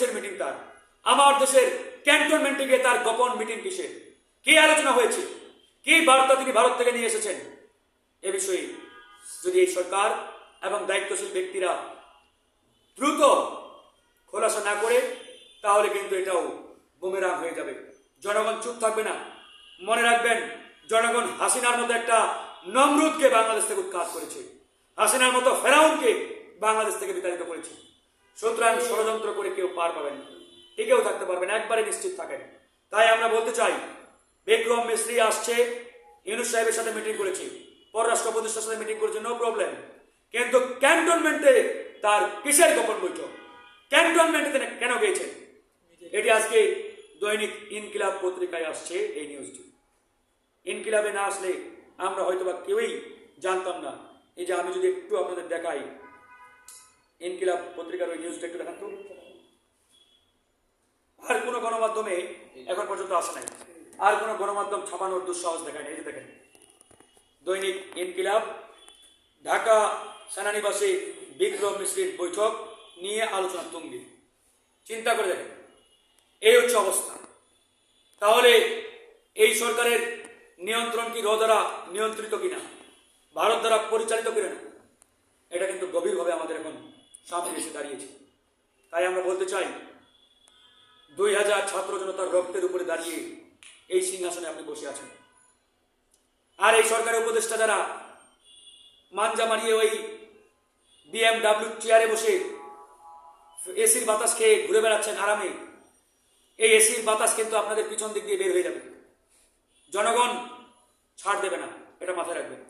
কিসের মিটিং তার। আমার দেশের ক্যান্টনমেন্টে গিয়ে তার গোপন মিটিং কিসের কি আলোচনা হয়েছে? কি বার্তা তিনি ভারত থেকে নিয়ে এসেছেন? এ বিষয়ে যদি এই সরকার এবং দায়িত্বশীল ব্যক্তিরা দ্রুত খোলাসা না করে, তাহলে কিন্তু এটাও বুমেরাং হয়ে যাবে। জনগণ চুপ থাকবে না। মনে রাখবেন, জনগণ হাসিনার মতো একটা নমরুদকে বাংলাদেশ থেকে উৎখাত করেছে। হাসিনার মতো ফেরাউনকে বাংলাদেশ থেকে বিতাড়িত করেছে। সুতরাং ষড়যন্ত্র করে কেউ পার পাবেন না। টিকেও থাকতে পারবেন একবারে নিশ্চিত থাকেন। তাই আমরা বলতে চাই, বিক্রম মিস্ত্রি আসছে, ইউনুস সাহেবের সাথে মিটিং করেছি। পররাষ্ট্র উপদেষ্টার সাথে মিটিং করেছে নো প্রবলেম কিন্তু ক্যান্টনমেন্টে তার কিসের গোপন বৈঠক? ক্যান্টনমেন্টে তিনি কেন গিয়েছেন? এটি আজকে দৈনিক ইনকিলাব পত্রিকায় আসছে এই নিউজটি ইনকিলাবে না আসলে আমরা হয়তোবা কেউই জানতাম না। এই যে আমি যদি একটু আপনাদের দেখাই ইনকিলাব পত্রিকার ওই নিউজটা একটু দেখান তো। আর কোনো গণমাধ্যমে এখন পর্যন্ত আসে নাই। আর কোনো গণমাধ্যম ছাপানোর দুঃসাহস দেখায় না এই যে দেখেন, দৈনিক ইনকিলাব, ঢাকা সেনানিবাসে বিক্রম মিশ্রির বৈঠক নিয়ে আলোচনা তুঙ্গি। চিন্তা করে দেখেন, এই হচ্ছে অবস্থা। তাহলে এই সরকারের নিয়ন্ত্রণ কি র দ্বারা নিয়ন্ত্রিত কিনা? ভারত দ্বারা পরিচালিত কিনা এটা কিন্তু গভীরভাবে আমাদের এখন সামনে এসে দাঁড়িয়েছে। তাই আমরা বলতে চাই, দুই হাজার ছাত্র জনতার রক্তের উপরে দাঁড়িয়ে এই সিংহাসনে আপনি বসে আছেন। আর এই সরকারের উপদেষ্টা যারা মানজা মারিয়ে ওই বিএমডাব্লিউ চেয়ারে বসে এসির বাতাস খেয়ে ঘুরে বেড়াচ্ছেন আরামে, এই এসির বাতাস কিন্তু আপনাদের পিছন দিক দিয়ে বের হয়ে যাবে। জনগণ ছাড় দেবে না, এটা মাথায় রাখবেন।